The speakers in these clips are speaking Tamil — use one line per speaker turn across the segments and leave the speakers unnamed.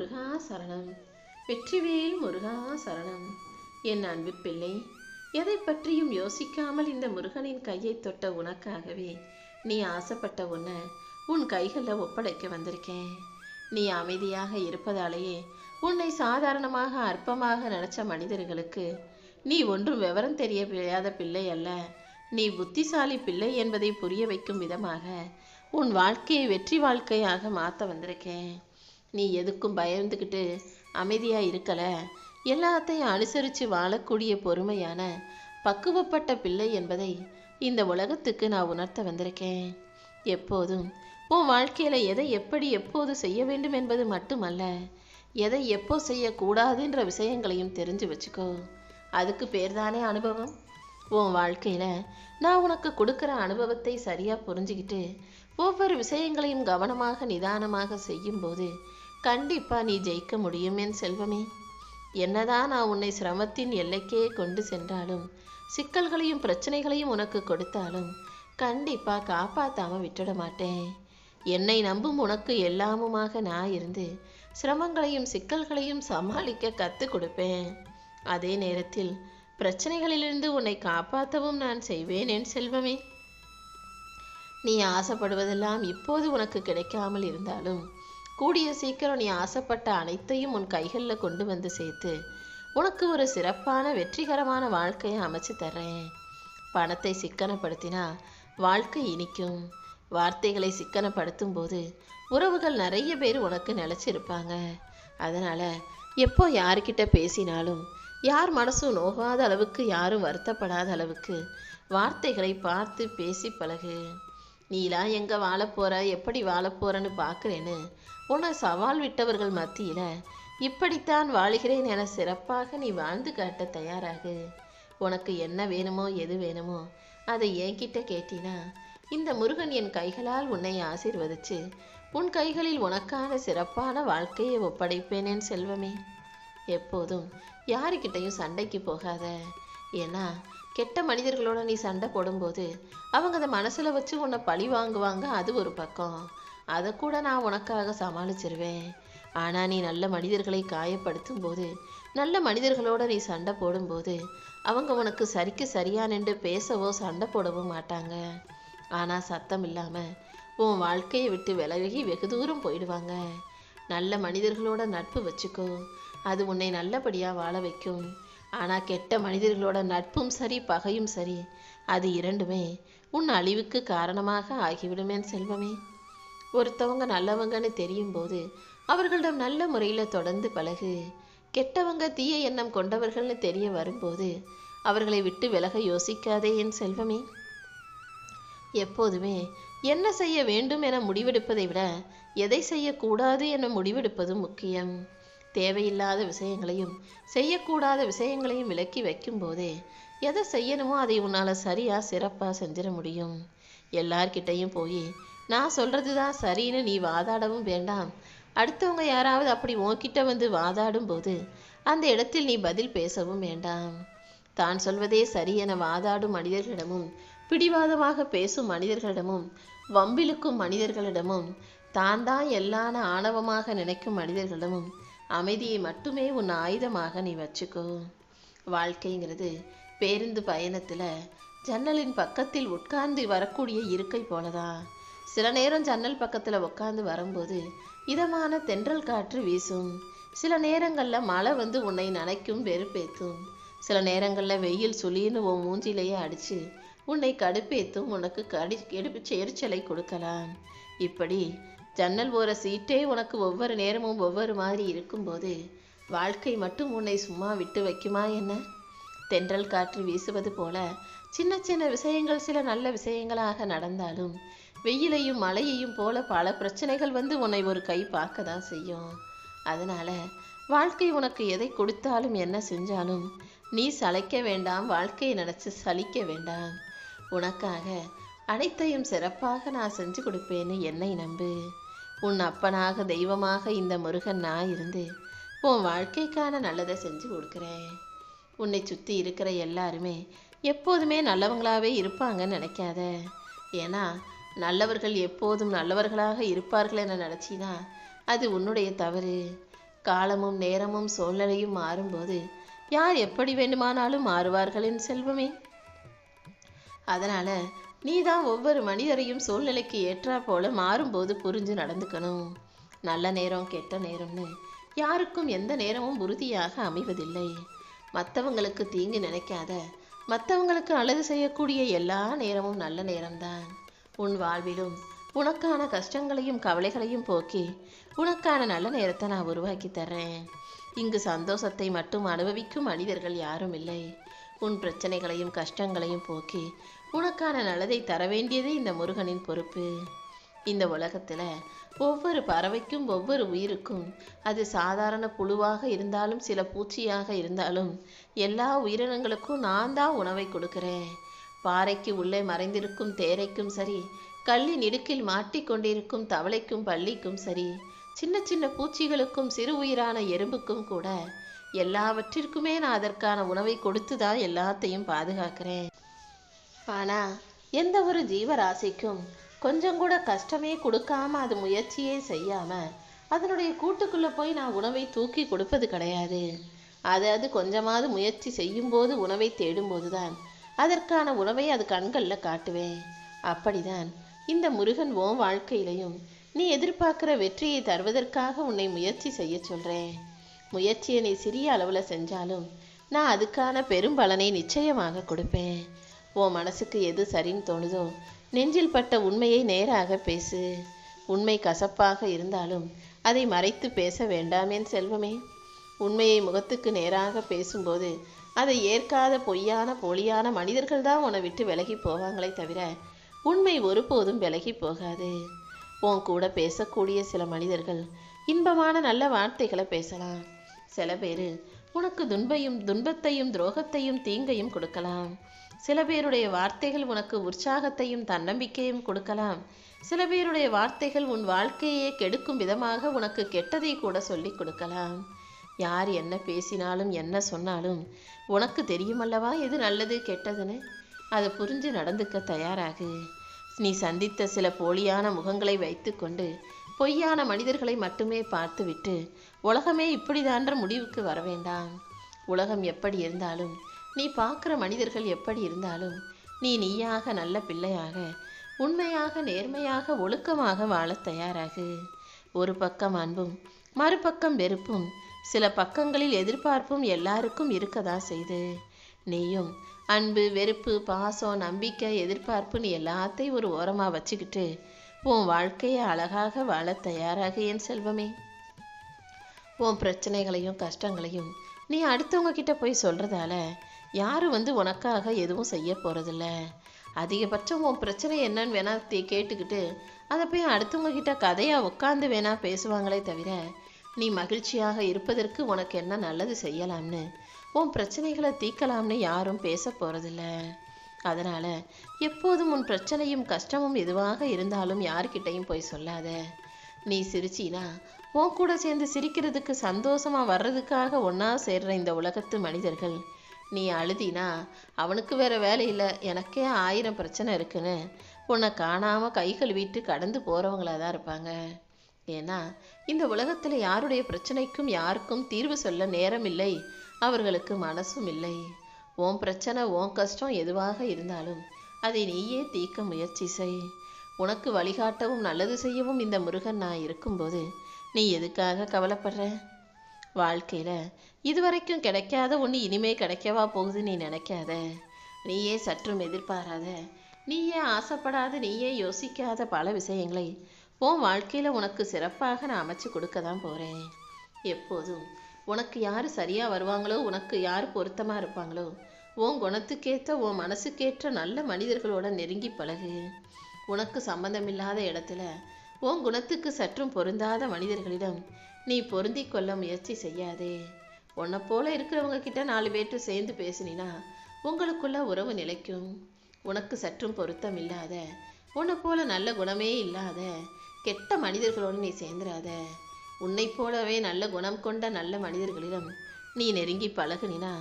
முருகா சரணம். வெற்றிவேல் முருகா சரணம். என் அன்பு பிள்ளை எதை பற்றியும் யோசிக்காமல் இந்த முருகனின் கையை தொட்ட உனக்காகவே நீ ஆசைப்பட்ட உன்னை உன் கைகளில் ஒப்படைக்க வந்திருக்கேன். நீ அமைதியாக இருப்பதாலேயே உன்னை சாதாரணமாக அற்பமாக நினைச்ச மனிதர்களுக்கு நீ ஒன்றும் விவரம் தெரிய தெரியாத பிள்ளை அல்ல. நீ புத்திசாலி பிள்ளை என்பதை புரிய வைக்கும் விதமாக உன் வாழ்க்கையை வெற்றி வாழ்க்கையாக மாற்ற வந்திருக்கேன். நீ எதுக்கும் பயந்துக்கிட்டு அமைதியாக இருக்கலை. எல்லாத்தையும் அனுசரித்து வாழக்கூடிய பொறுமையான பக்குவப்பட்ட பிள்ளை என்பதை இந்த உலகத்துக்கு நான் உணர்த்த வந்திருக்கேன். எப்போதும் உன் வாழ்க்கையில் எதை எப்படி எப்போது செய்ய வேண்டும் என்பது மட்டுமல்ல எதை எப்போ செய்யக்கூடாதுன்ற விஷயங்களையும் தெரிஞ்சு வச்சுக்கோ. அதுக்கு பேர் தானே அனுபவம்? உன் வாழ்க்கையில் நான் உனக்கு கொடுக்குற அனுபவத்தை சரியாக புரிஞ்சுக்கிட்டு ஒவ்வொரு விஷயங்களையும் கவனமாக நிதானமாக செய்யும்போது கண்டிப்பாக நீ ஜெயிக்க முடியும் என் செல்வமே. என்னதான் நான் உன்னை சிரமத்தின் எல்லைக்கே கொண்டு சென்றாலும் சிக்கல்களையும் பிரச்சனைகளையும் உனக்கு கொடுத்தாலும் கண்டிப்பாக காப்பாற்றாமல் விட்டுட மாட்டேன். என்னை நம்பும் உனக்கு எல்லாமுமாக நான் இருந்து சிரமங்களையும் சிக்கல்களையும் சமாளிக்க கற்றுக் கொடுப்பேன். அதே நேரத்தில் பிரச்சனைகளிலிருந்து உன்னை காப்பாற்றவும் நான் செய்வேன் என் செல்வமே. நீ ஆசைப்படுவதெல்லாம் இப்போது உனக்கு கிடைக்காமல் இருந்தாலும் கூடிய சீக்கிரம் நீ ஆசைப்பட்ட அனைத்தையும் உன் கைகளில் கொண்டு வந்து சேர்த்து உனக்கு ஒரு சிறப்பான வெற்றிகரமான வாழ்க்கையை அமைச்சு தர்றேன். பணத்தை சிக்கனப்படுத்தினா வாழ்க்கை இனிக்கும். வார்த்தைகளை சிக்கனப்படுத்தும் போது உறவுகள் நிறைய பேர் உனக்கு நிலச்சிருப்பாங்க. அதனால் எப்போ யார்கிட்ட பேசினாலும் யார் மனசும் நோகாத அளவுக்கு யாரும் வருத்தப்படாத அளவுக்கு வார்த்தைகளை பார்த்து பேசி பழகு. நீலாம் எங்கே வாழப் போகிற எப்படி வாழப் போறன்னு பார்க்குறேன்னு உன்னை சவால் விட்டவர்கள் மத்தியில் இப்படித்தான் வாழ்கிறேன் என சிறப்பாக நீ வாழ்ந்து காட்ட தயாராகு. உனக்கு என்ன வேணுமோ எது வேணுமோ? அதை என்கிட்ட கேட்டினா இந்த முருகன் என் கைகளால் உன்னை ஆசீர்வதிச்சு உன் கைகளில் உனக்கான சிறப்பான வாழ்க்கையை ஒப்படைப்பேனேன் செல்வமே. எப்போதும் யாருக்கிட்டையும் சண்டைக்கு போகாத. ஏன்னா கெட்ட மனிதர்களோட நீ சண்டை போடும்போது அவங்க அதை மனசில் வச்சு உன்னை பழி வாங்குவாங்க அது ஒரு பக்கம். அதை கூட நான் உனக்காக சமாளிச்சிருவேன். ஆனால் நீ நல்ல மனிதர்களை காயப்படுத்தும் போது நல்ல மனிதர்களோட நீ சண்டை போடும்போது அவங்க உனக்கு சரிக்கு சரியா நின்று பேசவோ சண்டை போடவோ மாட்டாங்க. ஆனால் சத்தம் இல்லாமல் உன் வாழ்க்கையை விட்டு விலகி வெகு தூரம் போயிடுவாங்க. நல்ல மனிதர்களோட நட்பு வச்சுக்கோ. அது உன்னை நல்லபடியாக வாழ வைக்கும். ஆனால் கெட்ட மனிதர்களோட நட்பும் சரி பகையும் சரி அது இரண்டுமே உன் அழிவுக்கு காரணமாக ஆகிவிடுமேன் செல்வமே. ஒருத்தவங்க நல்லவங்கன்னு தெரியும் போது அவர்களிடம் நல்ல முறையில் தொடர்ந்து பழகு. கெட்டவங்க தீய எண்ணம் கொண்டவர்கள்னு தெரிய வரும்போது அவர்களை விட்டு விலக யோசிக்காதே என் செல்வமே. எப்போதுமே என்ன செய்ய வேண்டும் என முடிவெடுப்பதை விட எதை செய்யக்கூடாது என முடிவெடுப்பதும் முக்கியம். தேவையில்லாத விஷயங்களையும் செய்யக்கூடாத விஷயங்களையும் விலக்கி வைக்கும்போதே எதை செய்யணுமோ அதை உன்னால் சரியாக சிறப்பாக செஞ்சிட முடியும். எல்லார்கிட்டையும் போய் நான் சொல்கிறது தான் சரின்னு நீ வாதாடவும் வேண்டாம். அடுத்தவங்க யாராவது அப்படி உன்கிட்ட வந்து வாதாடும் போது அந்த இடத்தில் நீ பதில் பேசவும் வேண்டாம். தான் சொல்வதே சரி என வாதாடும் மனிதர்களிடமும் பிடிவாதமாக பேசும் மனிதர்களிடமும் வம்பிழுக்கும் மனிதர்களிடமும் தான் தான் எல்லான ஆணவமாக நினைக்கும் மனிதர்களிடமும் அமைதியை மட்டுமே உன் ஆயுதமாக நீ வச்சுக்கோ. வாழ்க்கைங்கிறது பேருந்து பயணத்தில் ஜன்னலின் பக்கத்தில் உட்கார்ந்து வரக்கூடிய இருக்கை போலதான் சில நேரம் ஜன்னல் பக்கத்தில் உட்கார்ந்து வரும்போது இதமான தென்றல் காற்று வீசும். சில நேரங்களில் மழை வந்து உன்னை நனைக்கும் வெறுப்பேத்தும். சில நேரங்களில் வெயில் சுழின்னு உன் மூஞ்சிலேயே அடித்து உன்னை கடுப்பேத்தும் உனக்கு கடி எடுப்பு எரிச்சலை கொடுக்கலாம். இப்படி ஜன்னல் ஓர சீட்டே உனக்கு ஒவ்வொரு நேரமும் ஒவ்வொரு மாதிரி இருக்கும்போது வாழ்க்கை மட்டும் உன்னை சும்மா விட்டு வைக்குமா என்ன? தென்றல் காற்று வீசுவது போல சின்ன சின்ன விஷயங்கள் சில நல்ல விஷயங்களாக நடந்தாலும் வெயிலையும் மழையையும் போல பல பிரச்சனைகள் வந்து உன்னை ஒரு கை பார்க்க தான் செய்யும். அதனால வாழ்க்கை உனக்கு எதை கொடுத்தாலும் என்ன செஞ்சாலும் நீ சளைக்க வேண்டாம் வாழ்க்கையை நினச்சி சலிக்க வேண்டாம். உனக்காக அனைத்தையும் சிறப்பாக நான் செஞ்சு கொடுப்பேன்னு என்னை நம்பு. உன் அப்பனாக தெய்வமாக இந்த முருகன் நான் இருந்து உன் வாழ்க்கைக்கான நல்லதை செஞ்சு கொடுக்குறேன். உன்னை சுற்றி இருக்கிற எல்லாருமே எப்போதுமே நல்லவங்களாகவே இருப்பாங்கன்னு நினைக்காத. ஏன்னா நல்லவர்கள் எப்போதும் நல்லவர்களாக இருப்பார்கள் என நினச்சினா அது உன்னுடைய தவறு. காலமும் நேரமும் சூழ்நிலையும் மாறும்போது யார் எப்படி வேண்டுமானாலும் மாறுவார்களின் செல்வமே. அதனால நீ தான் ஒவ்வொரு மனிதரையும் சூழ்நிலைக்கு ஏற்றா போல மாறும்போது புரிஞ்சு நடந்துக்கணும். நல்ல நேரம் கெட்ட நேரம்னு யாருக்கும் எந்த நேரமும் உறுதியாக அமைவதில்லை. மற்றவங்களுக்கு தீங்கு நினைக்காத மற்றவங்களுக்கு நல்லது செய்யக்கூடிய எல்லா நேரமும் நல்ல நேரம்தான். உன் வாழ்விலும் உனக்கான கஷ்டங்களையும் கவலைகளையும் போக்கி உனக்கான நல்ல நேரத்தை நான் உருவாக்கி தர்றேன். இங்கு சந்தோஷத்தை மட்டும் அனுபவிக்கும் மனிதர்கள் யாரும் இல்லை. உன் பிரச்சனைகளையும் கஷ்டங்களையும் போக்கி உனக்கான நல்லதை தர வேண்டியதே இந்த முருகனின் பொறுப்பு. இந்த உலகத்துல ஒவ்வொரு பறவைக்கும் ஒவ்வொரு உயிருக்கும் அது சாதாரண புழுவாக இருந்தாலும் சில பூச்சியாக இருந்தாலும் எல்லா உயிரினங்களுக்கும் நான் தான் உணவை கொடுக்கிறேன். பாறைக்கு உள்ளே மறைந்திருக்கும் தேரைக்கும் சரி கல்லின் இடுக்கில் மாட்டிக்கொண்டிருக்கும் தவளைக்கும் பள்ளிக்கும் சரி சின்ன சின்ன பூச்சிகளுக்கும் சிறு உயிரான எறும்புக்கும் கூட எல்லாவற்றிற்குமே நான் அதற்கான உணவை கொடுத்து தான் எல்லாத்தையும் பாதுகாக்கிறேன். ஆனா எந்த ஒரு ஜீவராசிக்கும் கொஞ்சம் கூட கஷ்டமே கொடுக்காம அது முயற்சியே செய்யாம அதனுடைய கூட்டுக்குள்ள போய் நான் உணவை தூக்கி கொடுப்பது கிடையாது. அது அது கொஞ்சமாவது முயற்சி செய்யும்போது உணவை தேடும்போது தான் அதற்கான உணவை அது கண்களில் காட்டுவேன். அப்படிதான் இந்த முருகன் உன் வாழ்க்கையிலையும் நீ எதிர்பார்க்கிற வெற்றியை தருவதற்காக உன்னை முயற்சி செய்ய சொல்றேன். முயற்சியை நீ சிறிய அளவில் செஞ்சாலும் நான் அதுக்கான பெரும் பலனை நிச்சயமாக கொடுப்பேன். உன் மனசுக்கு எது சரின்னு தோணுதோ நெஞ்சில் பட்ட உண்மையை நேராக பேசு. உண்மை கசப்பாக இருந்தாலும் அதை மறைத்து பேச வேண்டாமேன் செல்வமே. உண்மையை முகத்துக்கு நேராக பேசும்போது அதை ஏற்காத பொய்யான போலியான மனிதர்கள் தான் உன்னை விட்டு விலகி போவாங்களே தவிர உண்மை ஒருபோதும் விலகி போகாது. உன் கூட பேசக்கூடிய சில மனிதர்கள் இன்பமான நல்ல வார்த்தைகளை பேசலாம். சில பேர் உனக்கு துன்பையும் துன்பத்தையும் துரோகத்தையும் தீங்கையும் கொடுக்கலாம். சில பேருடைய வார்த்தைகள் உனக்கு உற்சாகத்தையும் தன்னம்பிக்கையும் கொடுக்கலாம். சில பேருடைய வார்த்தைகள் உன் வாழ்க்கையே கெடுக்கும் விதமாக உனக்கு கெட்டதை கூட சொல்லி கொடுக்கலாம். யார் என்ன பேசினாலும் என்ன சொன்னாலும் உனக்கு தெரியுமல்லவா? எது நல்லது கெட்டதுன்னு? அதை புரிஞ்சு நடந்துக்க தயாராகு. நீ சந்தித்த சில போலியான முகங்களை வைத்துக்கொண்டு பொய்யான மனிதர்களை மட்டுமே பார்த்துவிட்டு உலகமே இப்படிதான்ற முடிவுக்கு வர வேண்டாம் உலகம் எப்படி இருந்தாலும் நீ பார்க்குற மனிதர்கள் எப்படி இருந்தாலும் நீ நீயாக நல்ல பிள்ளையாக உண்மையாக நேர்மையாக ஒழுக்கமாக வாழத் தயாராகு. ஒரு பக்கம் அன்பும் மறுபக்கம் வெறுப்பும் சில பக்கங்களில் எதிர்பார்ப்பும் எல்லாருக்கும் இருக்கதா செய்து. நீயும் அன்பு வெறுப்பு பாசம் நம்பிக்கை எதிர்பார்ப்புன்னு எல்லாத்தையும் ஒரு ஓரமாக வச்சுக்கிட்டு உன் வாழ்க்கையை அழகாக வாழத் தயாராக என் செல்வமே. உன் பிரச்சனைகளையும் கஷ்டங்களையும் நீ அடுத்தவங்க கிட்ட போய் சொல்றதால யாரும் வந்து உனக்காக எதுவும் செய்ய போகிறதில்ல அதிகபட்சம் உன் பிரச்சனை என்னன்னு வேணா கேட்டுக்கிட்டு அதை போய் அடுத்தவங்க கிட்ட உட்காந்து வேணா பேசுவாங்களே தவிர நீ மகிழ்ச்சியாக இருப்பதற்கு உனக்கு என்ன நல்லது செய்யலாம்னு உன் பிரச்சனைகளை தீர்க்கலாம்னு யாரும் பேச போகிறதில்ல அதனால் எப்போதும் உன் பிரச்சனையும் கஷ்டமும் எதுவாக இருந்தாலும் யார்கிட்டையும் போய் சொல்லாத. நீ சிரிச்சினா உன் கூட சேர்ந்து சிரிக்கிறதுக்கு சந்தோஷமாக வர்றதுக்காக ஒன்றா சேர்ற இந்த உலகத்து மனிதர்கள் நீ அழுதினா அவனுக்கு வேற வேலை இல்லை. எனக்கே ஆயிரம் பிரச்சனை இருக்குன்னு. உன்னை காணாம கை கழுவிட்டு கடந்து போறவங்களா தான் இருப்பாங்க. ஏன்னா இந்த உலகத்துல யாருடைய பிரச்சனைக்கும் யாருக்கும் தீர்வு சொல்ல நேரம் இல்லை. அவர்களுக்கு மனசும் இல்லை. உன் பிரச்சனை உன் கஷ்டம் எதுவாக இருந்தாலும் அதை நீயே தீர்க்க முயற்சி செய். உனக்கு வழிகாட்டவும் நல்லது செய்யவும் இந்த முருகன் நான் இருக்கும்போது நீ எதுக்காக கவலைப்படுற? வாழ்க்கையில இதுவரைக்கும் கிடைக்காத ஒன்று இனிமே கிடைக்கவா போகுது நீ நினைக்காத. நீயே சற்றும் எதிர்பாராத நீயே ஆசைப்படாத நீயே யோசிக்காத பல விஷயங்களை உன் வாழ்க்கையில உனக்கு சிறப்பாக நான் அமைச்சு கொடுக்க தான் போறேன். எப்போதும் உனக்கு யார் சரியா வருவாங்களோ உனக்கு யார் பொருத்தமா இருப்பாங்களோ உன் குணத்துக்கேற்ற உன் மனசுக்கேற்ற நல்ல மனிதர்களோட நெருங்கி பழகு. உனக்கு சம்பந்தமில்லாத இடத்துல உன் குணத்துக்கு சற்றும் பொருந்தாத மனிதர்களிடம் நீ பொருந்தி கொள்ள முயற்சி செய்யாதே. உன்னை போல இருக்கிறவங்க கிட்ட நாலு பேர்ட்டு சேர்ந்து பேசினா உங்களுக்குள்ள உறவு நிலைக்கும். உனக்கு சற்றும் பொருத்தம் இல்லாத உன்னை போல நல்ல குணமே இல்லாத கெட்ட மனிதர்களோடு நீ சேர்ந்துராத உன்னை போலவே நல்ல குணம் கொண்ட நல்ல மனிதர்களிடம் நீ நெருங்கி பழகுனினா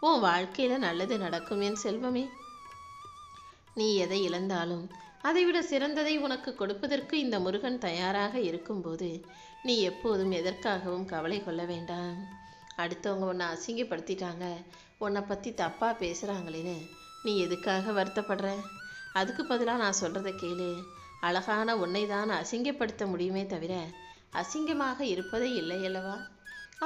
உன் வாழ்க்கையில நல்லது நடக்கும் என் செல்வமே. நீ எதை இழந்தாலும் அதைவிட சிறந்ததை உனக்கு கொடுப்பதற்கு இந்த முருகன் தயாராக இருக்கும்போது நீ எப்போதும் எதற்காகவும் கவலை கொள்ள வேண்டாம். அடுத்தவங்க உன்னை அசிங்கப்படுத்திட்டாங்க. உன்னை பற்றி தப்பாக பேசுகிறாங்களேன்னு நீ எதுக்காக வருத்தப்படுற? அதுக்கு பதிலாக நான் சொல்கிறத கேளு. அழகான உன்னை தான் அசிங்கப்படுத்த முடியுமே தவிர அசிங்கமாக இருப்பதே இல்லை அல்லவா?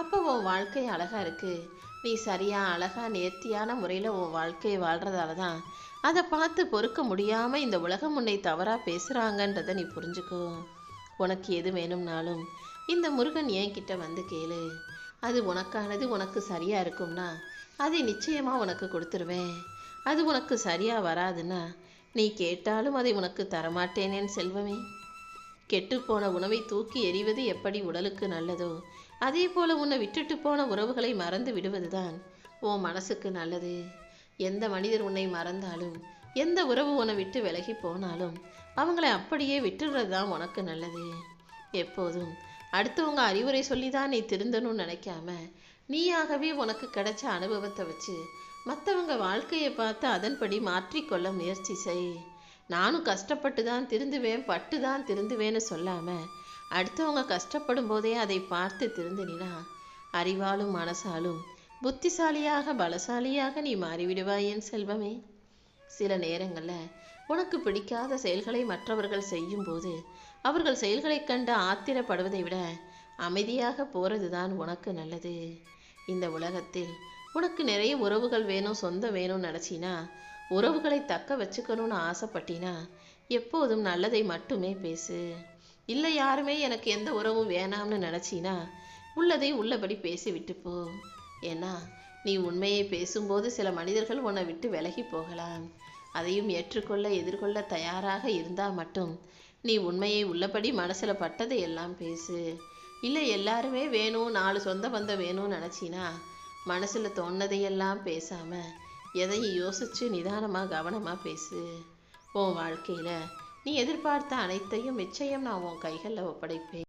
அப்போ உன் வாழ்க்கை அழகாக இருக்குது நீ சரியாக அழகாக நேர்த்தியான முறையில் உன் வாழ்க்கையை வாழ்கிறதால தான் அதை பார்த்து பொறுக்க முடியாமல் இந்த உலகம் உன்னை தவறாக பேசுகிறாங்கன்றதை நீ புரிஞ்சுக்கோ. உனக்கு எது வேணும்னாலும் இந்த முருகன் என்கிட்ட வந்து கேளு. அது உனக்கானது உனக்கு சரியாக இருக்கும்னா அதை நிச்சயமாக உனக்கு கொடுத்துருவேன். அது உனக்கு சரியாக வராதுன்னா நீ கேட்டாலும் அதை உனக்கு தரமாட்டேனேன் செல்வமே. கெட்டுப்போன உணவை தூக்கி எறிவது எப்படி உடலுக்கு நல்லதோ அதே போல உன்னை விட்டுட்டு போன உறவுகளை மறந்து விடுவதுதான் உன் மனசுக்கு நல்லது. எந்த மனிதர் உன்னை மறந்தாலும் எந்த உறவு உன்னை விட்டு விலகி போனாலும் அவங்களை அப்படியே விட்டுடுறது தான் உனக்கு நல்லது. எப்போதும் அடுத்தவங்க அறிவுரை சொல்லி தான் நீ திருந்தணும்னு நினைக்காம நீயாகவே உனக்கு கிடைச்ச அனுபவத்தை வச்சு மற்றவங்க வாழ்க்கையை பார்த்து அதன்படி மாற்றிக்கொள்ள முயற்சி செய். நானும் கஷ்டப்பட்டு தான் திருந்துவேன் பட்டு தான் திருந்துவேன்னு சொல்லாமல் அடுத்தவங்க கஷ்டப்படும் போதே அதை பார்த்து திருந்தினா அறிவாலும் மனசாலும் புத்திசாலியாக பலசாலியாக நீ மாறிவிடுவாய் என் செல்வமே. சில நேரங்களில் உனக்கு பிடிக்காத செயல்களை மற்றவர்கள் செய்யும்போது அவர்கள் செயல்களைக் கண்டு ஆத்திரப்படுவதை விட அமைதியாக போகிறது தான் உனக்கு நல்லது. இந்த உலகத்தில் உனக்கு நிறைய உறவுகள் வேணும் சொந்தம் வேணும்னு நினச்சினா உறவுகளை தக்க வச்சுக்கணும்னு ஆசைப்பட்டினா எப்போதும் நல்லதை மட்டுமே பேசு. இல்லை யாருமே எனக்கு எந்த உறவும் வேணாம்னு நினச்சினா உள்ளதை உள்ளபடி பேசி விட்டு போ. ஏன்னா நீ உண்மையை பேசும்போது சில மனிதர்கள் உன்னை விட்டு விலகி போகலாம். அதையும் ஏற்றுக்கொள்ள எதிர்கொள்ள தயாராக இருந்தால் மட்டும் நீ உண்மையை உள்ளபடி மனசில் பட்டதை எல்லாம் பேசு. இல்லை எல்லாருமே வேணும் நாலு சொந்த பந்தம் வேணும்னு நினச்சினா மனசில் தோணுனதையெல்லாம் பேசாமல் எதையும் யோசித்து நிதானமாக கவனமாக பேசு. உன் வாழ்க்கையில் நீ எதிர்பார்த்த அனைத்தையும் நிச்சயம் நான் உன் கைகளில் ஒப்படைப்பேன்.